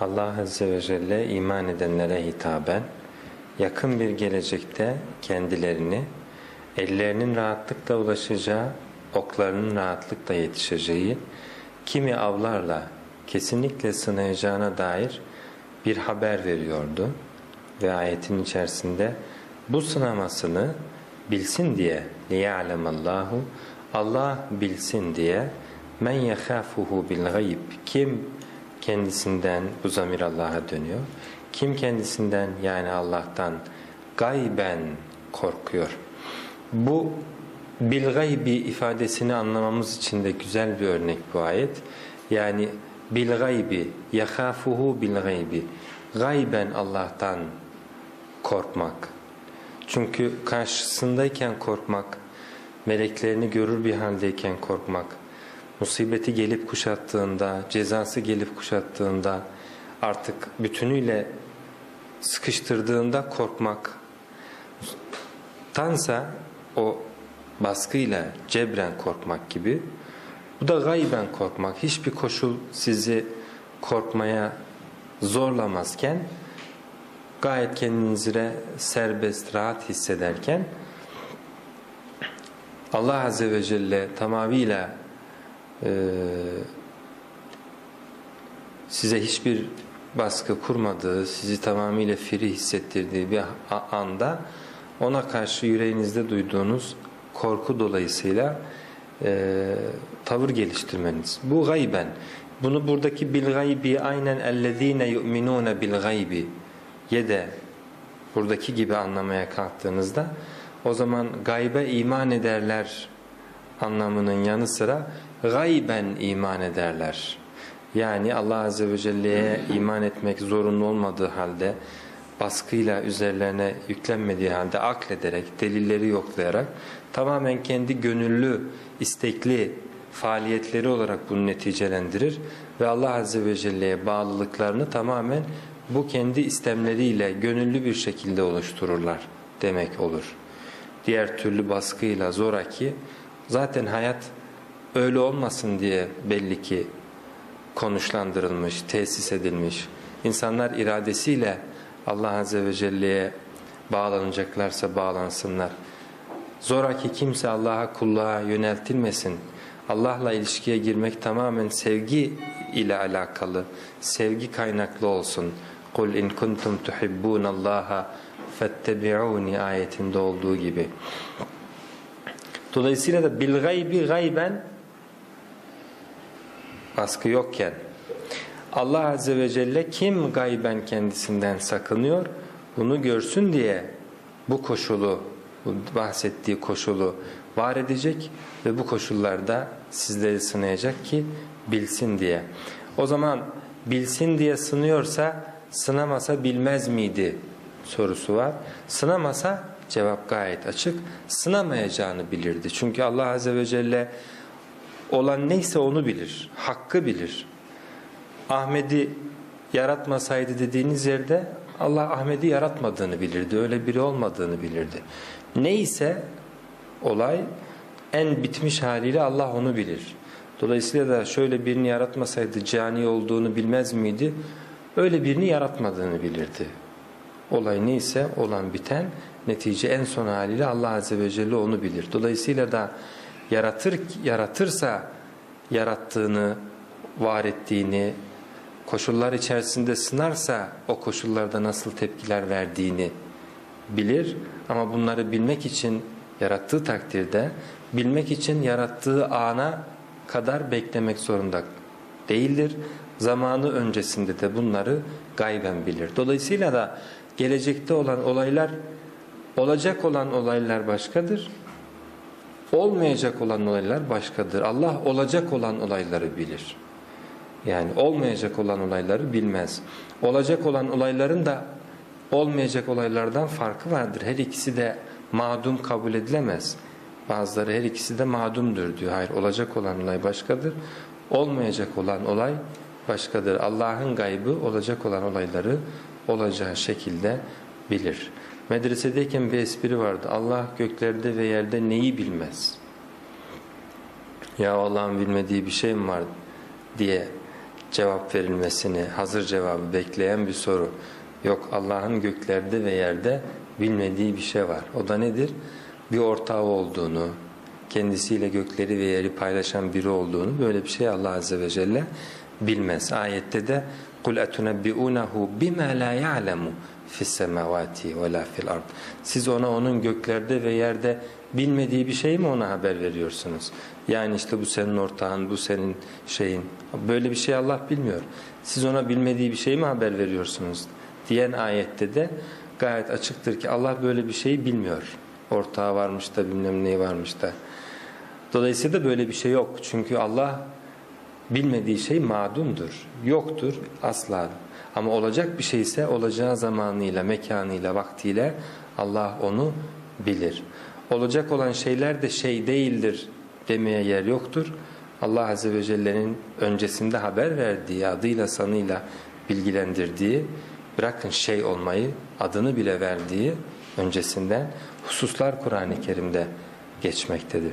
Allah Azze ve Celle iman edenlere hitaben yakın bir gelecekte kendilerini ellerinin rahatlıkla ulaşacağı, oklarının rahatlıkla yetişeceği, kimi avlarla kesinlikle sınayacağına dair bir haber veriyordu. Ve ayetin içerisinde bu sınamasını bilsin diye liya'lemallahu Allah bilsin diye men bil gayb kim kendisinden bu zamir Allah'a dönüyor. Kim kendisinden yani Allah'tan gayben korkuyor. Bu bil gaybi ifadesini anlamamız için de güzel bir örnek bu ayet. Yani bil gaybi yekhafuhu bil gaybi gayben Allah'tan korkmak. Çünkü karşısındayken korkmak, meleklerini görür bir haldeyken korkmak, musibeti gelip kuşattığında, cezası gelip kuşattığında, artık bütünüyle sıkıştırdığında korkmak. Tansa o baskıyla cebren korkmak gibi. Bu da gayben korkmak. Hiçbir koşul sizi korkmaya zorlamazken gayet kendinizi serbest, rahat hissederken Allah Azze ve Celle tamamıyla size hiçbir baskı kurmadığı, sizi tamamıyla free hissettirdiği bir anda ona karşı yüreğinizde duyduğunuz korku dolayısıyla e, tavır geliştirmeniz. Bu gayben. Bunu buradaki bil gaybi aynen ellezine yu'minune bil gaybi ye de buradaki gibi anlamaya kalktığınızda o zaman gaybe iman ederler anlamının yanı sıra gayben iman ederler. Yani Allah Azze ve Celle'ye iman etmek zorunlu olmadığı halde baskıyla üzerlerine yüklenmediği halde aklederek, delilleri yoklayarak tamamen kendi gönüllü, istekli faaliyetleri olarak bunu neticelendirir ve Allah Azze ve Celle'ye bağlılıklarını tamamen bu kendi istemleriyle gönüllü bir şekilde oluştururlar demek olur. Diğer türlü baskıyla zoraki zaten hayat öyle olmasın diye belli ki konuşlandırılmış, tesis edilmiş. İnsanlar iradesiyle Allah Azze ve Celle'ye bağlanacaklarsa bağlansınlar. Zoraki kimse Allah'a kulluğa yöneltilmesin. Allah'la ilişkiye girmek tamamen sevgi ile alakalı, sevgi kaynaklı olsun. قُلْ اِنْ كُنْتُمْ تُحِبُّونَ اللّٰهَ فَاتَّبِعُونِ ayetinde olduğu gibi. Dolayısıyla da bil gaybi gayben baskı yokken Allah Azze ve Celle kim gayben kendisinden sakınıyor bunu görsün diye bu koşulu, bu bahsettiği koşulu var edecek ve bu koşullarda sizleri sınayacak ki bilsin diye. O zaman bilsin diye sınıyorsa sınamasa bilmez miydi sorusu var. Sınamasa cevap gayet açık. Sınamayacağını bilirdi. Çünkü Allah Azze ve Celle olan neyse onu bilir. Hakkı bilir. Ahmet'i yaratmasaydı dediğiniz yerde Allah Ahmet'i yaratmadığını bilirdi. Öyle biri olmadığını bilirdi. Neyse olay en bitmiş haliyle Allah onu bilir. Dolayısıyla da şöyle birini yaratmasaydı cani olduğunu bilmez miydi? Öyle birini yaratmadığını bilirdi. Olay neyse olan biten netice en son haliyle Allah Azze ve Celle onu bilir. Dolayısıyla da yaratır yaratırsa yarattığını, var ettiğini, koşullar içerisinde sınarsa o koşullarda nasıl tepkiler verdiğini bilir. Ama bunları bilmek için yarattığı takdirde, bilmek için yarattığı ana kadar beklemek zorunda değildir. Zamanı öncesinde de bunları gayben bilir. Dolayısıyla da gelecekte olan olaylar, olacak olan olaylar başkadır. Olmayacak olan olaylar başkadır. Allah olacak olan olayları bilir. Yani olmayacak olan olayları bilmez. Olacak olan olayların da olmayacak olaylardan farkı vardır. Her ikisi de mağdum kabul edilemez. Bazıları her ikisi de mağdumdur diyor. Hayır olacak olan olay başkadır. Olmayacak olan olay başkadır. Allah'ın gaybı olacak olan olayları olacağı şekilde bilir. Medresedeyken bir espri vardı. Allah göklerde ve yerde neyi bilmez? Ya Allah'ın bilmediği bir şey mi var diye cevap verilmesini, hazır cevabı bekleyen bir soru. Yok Allah'ın göklerde ve yerde bilmediği bir şey var. O da nedir? Bir ortağı olduğunu, kendisiyle gökleri ve yeri paylaşan biri olduğunu böyle bir şey Allah Azze ve Celle bilmez. Ayette de قُلْ اَتُنَبِّئُونَهُ بِمَا لَا يَعْلَمُ fissemavati ve la fil ard. Siz ona onun göklerde ve yerde bilmediği bir şey mi ona haber veriyorsunuz? Yani işte bu senin ortağın, bu senin şeyin. Böyle bir şey Allah bilmiyor. Siz ona bilmediği bir şey mi haber veriyorsunuz? Diyen ayette de gayet açıktır ki Allah böyle bir şeyi bilmiyor. Ortağı varmış da bilmem neyi varmış da. Dolayısıyla da böyle bir şey yok. Çünkü Allah bilmediği şey madumdur. Yoktur asla. Ama olacak bir şey ise olacağı zamanıyla, mekanıyla, vaktiyle Allah onu bilir. Olacak olan şeyler de şey değildir demeye yer yoktur. Allah Azze ve Celle'nin öncesinde haber verdiği, adıyla sanıyla bilgilendirdiği, bırakın şey olmayı, adını bile verdiği öncesinden hususlar Kur'an-ı Kerim'de geçmektedir.